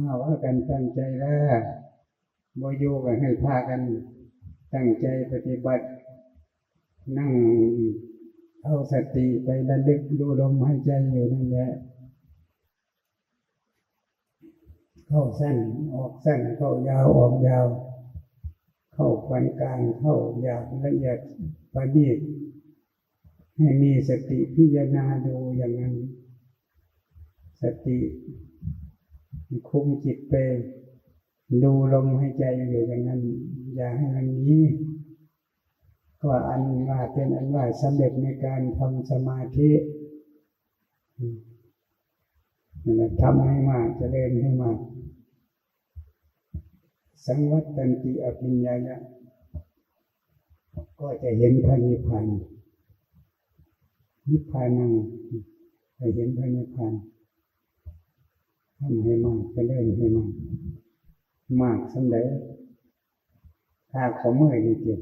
มาว่ากันตั้งใจแล้วบอยู่กันให้พากันตั้งใจปฏิบัติ นั่งเอาสติไประลึกดูลมหายใจอยู่นั่นแหละเข้าสั้นออกสั้นเข้ายาวออกยาว เข้าปานกลางเข้ายาบละเอียดประณีตให้มีสติพิจารณาดูอย่างนั้น สติ คุมจิตไป ดูลมหายใจอยู่อย่างนั้น อย่าให้มันนี้ว่าอันว่าเป็นอันว่าสำเร็จในการทำสมาธิทำให้มากเจริญให้มากสังวัตตันติอภิญญายะก็จะเห็นพระนิพพานนิพพานังจะเห็นพระนิพพาน ทำให้มากเจริญให้มากมากสำเร็จถ้าขอเมื่อยดีเดียว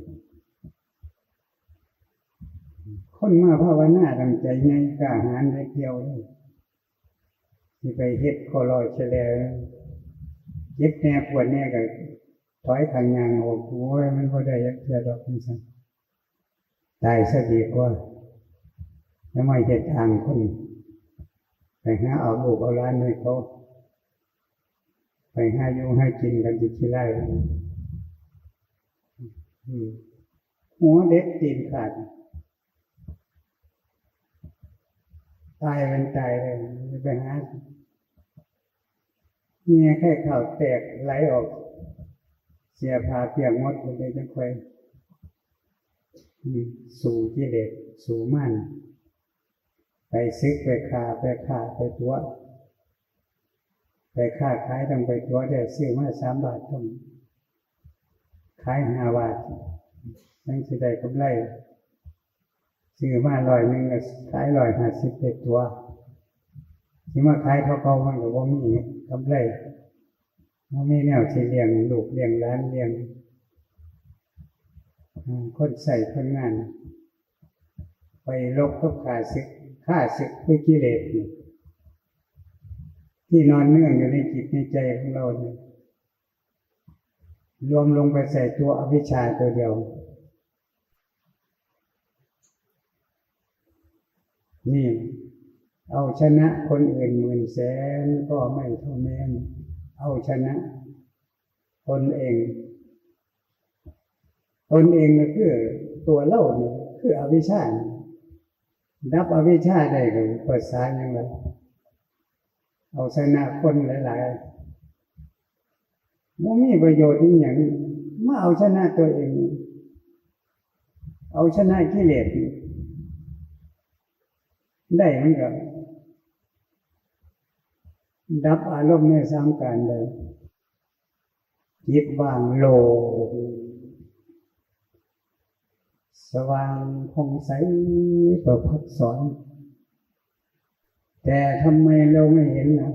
คนมาภาวนาตั้งใจไงกล้าหาญได้เที่ยวเลยที่ไปเฮ็ดคอลอยเฉลยเย็บแน่ปวดแน่ก็ถอยทางยางออกโอ้ยมันก็ได้ยักเสียดอกนี่สั่ตายซะดีกว่าแล้วไม่เห็ดทางคนไปหาเอาลูกเอาล้านให้เขา ไปหาอยู่ให้กินกันจิตที่ไรหัวเด็กตีนขาดตายเป็นตายเลยไปหาเนี่ยแค่ข่าวแตกไหลออก เสียพาเปียกมดเลยจะคอยสู่กิเลสสู่มั่น ไปซึกไปขาไปขาไปตัว ไปค้าขายต้องไปตัวได้ซื้อมาสามบาทต้องขายห้าบาทยังสิได้กำไรซื้อมาลอยหนึ่งก็ขายลอยห้าสิบเอ็ดตัวที่มาขายเขาเขามันก็ว่ามีกำไรมันมีแนวที่เลี้ยงลูกเลี้ยงร้านเลี้ยงคนใส่คนงาน ไปลบกับขาศึกฆ่าศึกด้วยกิเลส ที่นอนเนื่องอยู่ในจิตในใจของเราเนี่ยรวมลงไปใส่ตัวอวิชชาตัวเดียว นี่ เอาชนะคนอื่นหมื่นแสนก็ไม่เท่าแม่เอาชนะตนเองตนเองก็คือตัวเล่าเนี่คืออวิชชาดับอวิชชาได้ก็เปิดสายยังไง เอาชนะคนหลายๆมันมีประโยชน์อย่างมาเอาชนะตัวเอง เอาชนะกิเลสได้เหมือนกับดับอารมณ์ในสามการเลยจิตว่างโล สว่างคงใสประพัดสอน แต่ทำไมเราไม่เห็นนะ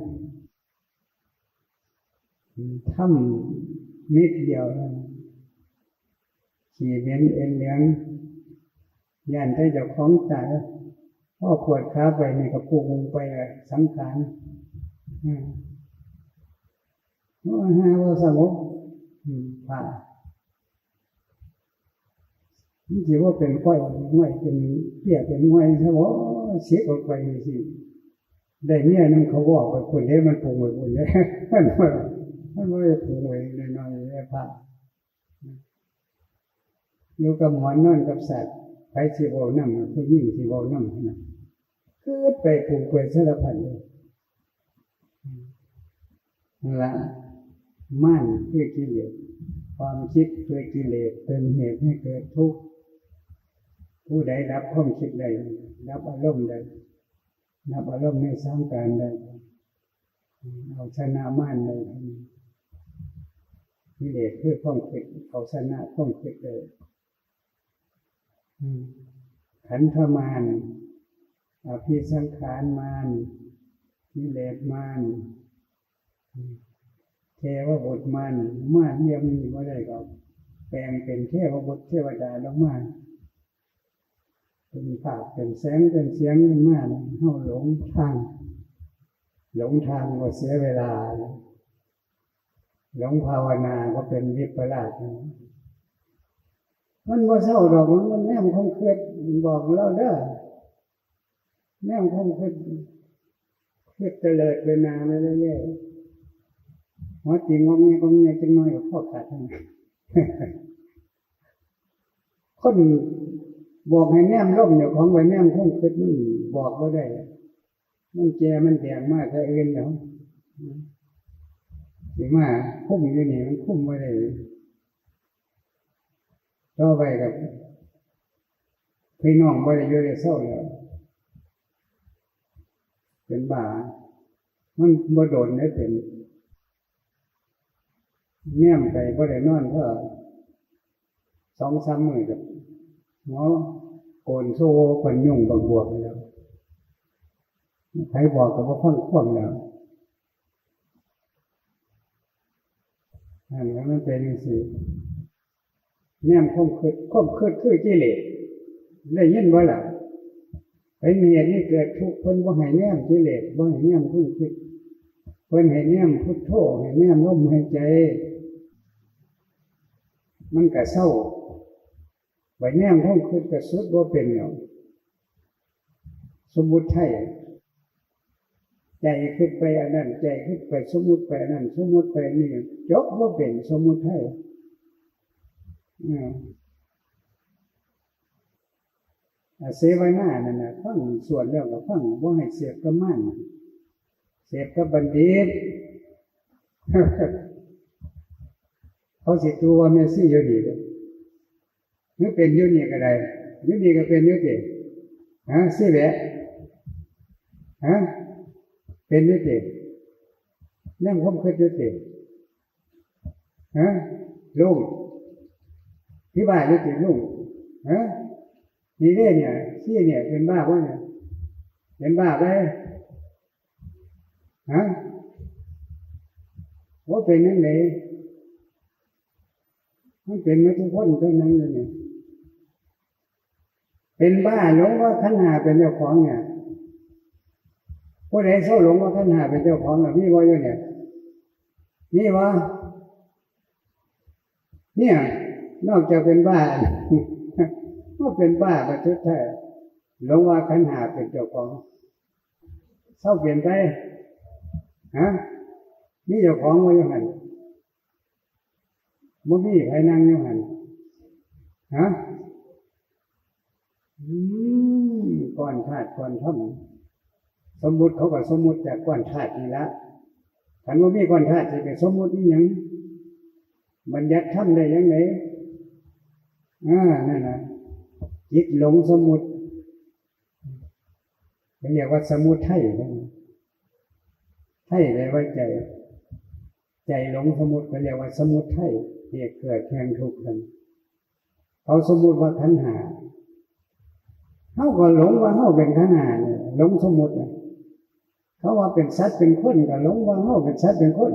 ทำนิดเดียวนะขี่เว้ยนเอ็นเลี้ยงยันได้จะคล้องใจพ่อปวดขาไปนี่ก็พุ่งไปสังขารว่าหาว่าสงบผ่านี่ถือว่าเป็นก้อยง่อยเป็นเปียกเป็นง่อยใช่ไหมเสียออกไปสิ ได้เนี่ยนั่นเขาบอกไปคนนี้มันปูงไปคนนี้มันว่ามันไม่ได้ปูงไปน้อยๆแค่ผ่าอยู่กับหมอนนอนกับสัตว์ไปสีบอลน้ำผู้ยิ่งสีบอลน้ำนะคือไปปูงไปสารพัดเลยละม่านคือกิเลสความคิดคือกิเลสเป็นเหตุให้เกิดทุกข์ผู้ใดรับความคิดใดรับอารมณ์ใด รับอารมณ์ในสร้างการใดเอาชนะม่านเลยกิเลสคือความคิดเอาชนะความคิดเลยขันธมานอภิสังขารมานกิเลสมานเทวบุตรมันมาเยี่ยมมีว่าได้ก็แปลงเป็นเทวบุตรเทวดาลงมา เป็นภาพเป็นแสงเป็นเสียงเป็นมาเข้าหลงทาง หลงทางก็เสียเวลา หลงภาวนาก็เป็นวิปลาสมันบ่เศร้าดอกมันมันแนมคงเครียดบอกเราเด้อแนมคงเครียดเครียดเตลิดไปนานไปเรื่อยๆหัวจริงงอมเงี้ยงอมเงี้ยจังน้อยกับพ่อขาดทั้งคน บอกให้แนมร่มเดี๋ยวของไว้แนมคงครียดมันบอกว่าได้ มันแจมันแดงมากก็เอื่นแล้วสิมาคุ้มอยู่นี่มันคุ้มไม่ได้ต่อไปกับพี่น้องไม่ได้อยู่ในเศร้าแล้วเป็นบ้ามันบ่โดนได้เป็นแนมไปบ่ได้นอนก็สองสามมือกับ หมอโกนโซ่ปันยุ่งบังบวกไปแล้วใครบอกกับว่าฟังควมแล้วอันนั้นมันเป็นสิแนมคมคืดคมคืดคือกิเลสได้ยินว่าล่ะไอ้เมียนี่เกิดทุกข์เพิ่นว่าให้แนมกิเลสว่าให้แนมคมคืดเพิ่นให้แนมพุทโธให้แนมลมหายใจ มันก็เศร้า ไปแนมคมคืดก็สุดว่าเป็นเนาะสมมุติไทยใจขึ้นไปอันนั้นใจขึ้นไปสมมุติไปอันนั้นสมมุติไปนี่จบว่าเป็นสมมุติให้อ่าอ่าเสวนานั่นนะฟังส่วนเรื่องกับฟังว่าให้เสียบกับมันเสียบกับบัณฑิตเขาสิตัวว่าเมซี่อยู่ดีเลย นึกเป็นยุ่นี่ก็ได้ยุ่นี่ก็เป็นยุ่ดีฮะสิแหละฮะเป็นยุตินั่งคมคืดยุติฮะลุงที่บ้านยุติลุงฮะนี่เร่เนี่ยซี่เนี่ยเป็นบ้าวะเนี่ยเป็นบ้าไปฮะว่าเป็นนั่นเลยมันเป็นมาทุกคนเท่านั้นเลยเนี่ย เป็นบ้าหลงว่าขันหาเป็นเจ้าของเนี่ยผู้ใดเศร้าหลงว่าขันหาเป็นเจ้าของแบบนี้ว่าอยู่เนี่ยนี่วะเนี่ย นอกจากเป็นบ้าก็เป็นบ้าประทุษแท้หลงว่าขันหาเป็นเจ้าของเศร้าเปลี่ยนไปฮะนี่เจ้าของว่าอยู่หันบ่มีใครนั่งอยู่หันฮะอืมก่ อนธาตุก่อนท่อมสมมุติเขาก็สมมุติจากก้อนธาตุนี่ละขันว่ามีก้อนธาตุจะเป็นสมมุตินี่ยังบัญญัติทำได้ยังไงอ่านั่นนะจิตหลงสมมุติเรียกว่าสมุทไทยไทยแปลว่าใจ ใจหลงสมุติเรียกว่าสมุทไทยเหตุเกิดแห่งทุกข์กันเขาสมมุติว่าขันหา เขาก็หลงว่าเขาเป็นขนาเนี่ยหลงสมุติเนี่ยเขาว่าเป็นสัตว์เป็นคนก็หลงว่าเขาเป็นสัตว์เป็นคน